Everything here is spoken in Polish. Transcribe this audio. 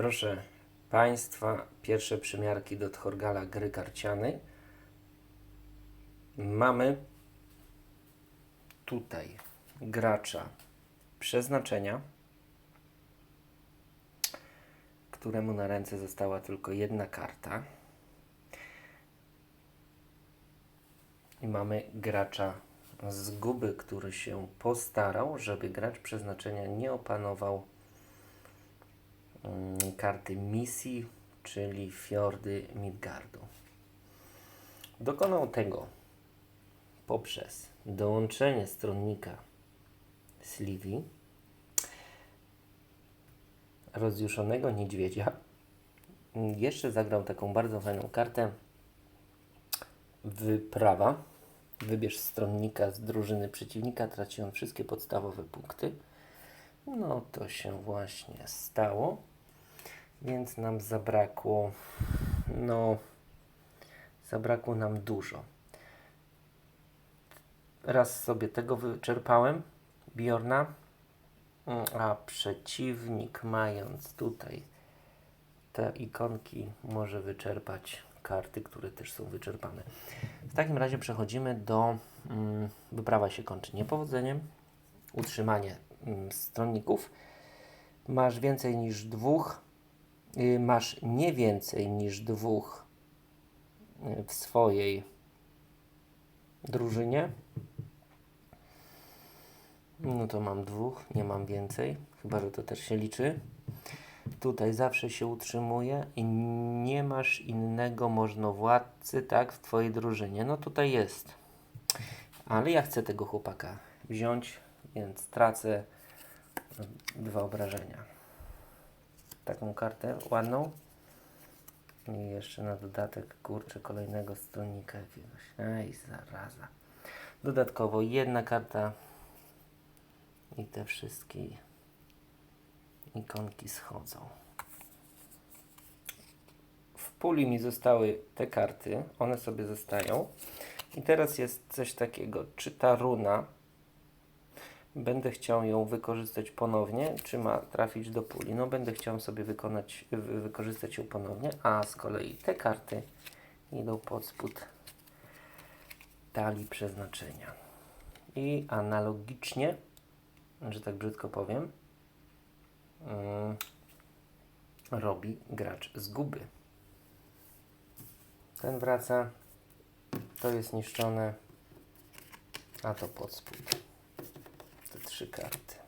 Proszę Państwa, pierwsze przymiarki do Tchorgala gry karcianej. Mamy tutaj gracza przeznaczenia, któremu na ręce została tylko jedna karta. I mamy gracza zguby, który się postarał, żeby gracz przeznaczenia nie opanował karty misji, czyli fiordy Midgardu. Dokonał tego poprzez dołączenie stronnika Slivi, rozjuszonego niedźwiedzia. Jeszcze zagrał taką bardzo fajną kartę wyprawa. Wybierz stronnika z drużyny przeciwnika, traci on wszystkie podstawowe punkty. No to się właśnie stało. Więc nam zabrakło, no, zabrakło nam dużo. Raz sobie tego wyczerpałem, Bjorna, a przeciwnik mając tutaj te ikonki może wyczerpać karty, które też są wyczerpane. W takim razie przechodzimy do mm, wyprawa się kończy niepowodzeniem, utrzymanie stronników. Masz więcej niż dwóch, y, masz nie więcej niż dwóch y, w swojej drużynie. No to mam dwóch, nie mam więcej, chyba że to też się liczy. Tutaj zawsze się utrzymuje i nie masz innego możnowładcy, tak, w twojej drużynie. No tutaj jest. Ale ja chcę tego chłopaka wziąć, więc tracę dwa obrażenia. Taką kartę ładną. I jeszcze na dodatek, kurczę, kolejnego stronnika jakiegoś. Ej, zaraza. Dodatkowo jedna karta i te wszystkie ikonki schodzą. W puli mi zostały te karty, one sobie zostają. I teraz jest coś takiego, czy ta runa, będę chciał ją wykorzystać ponownie, czy ma trafić do puli. No będę chciał sobie wykonać, wy- wykorzystać ją ponownie, a z kolei te karty idą pod spód talii przeznaczenia. I analogicznie że tak brzydko powiem, mm, robi gracz zguby. Ten wraca, to jest niszczone, a to pod spód. Trzy karty.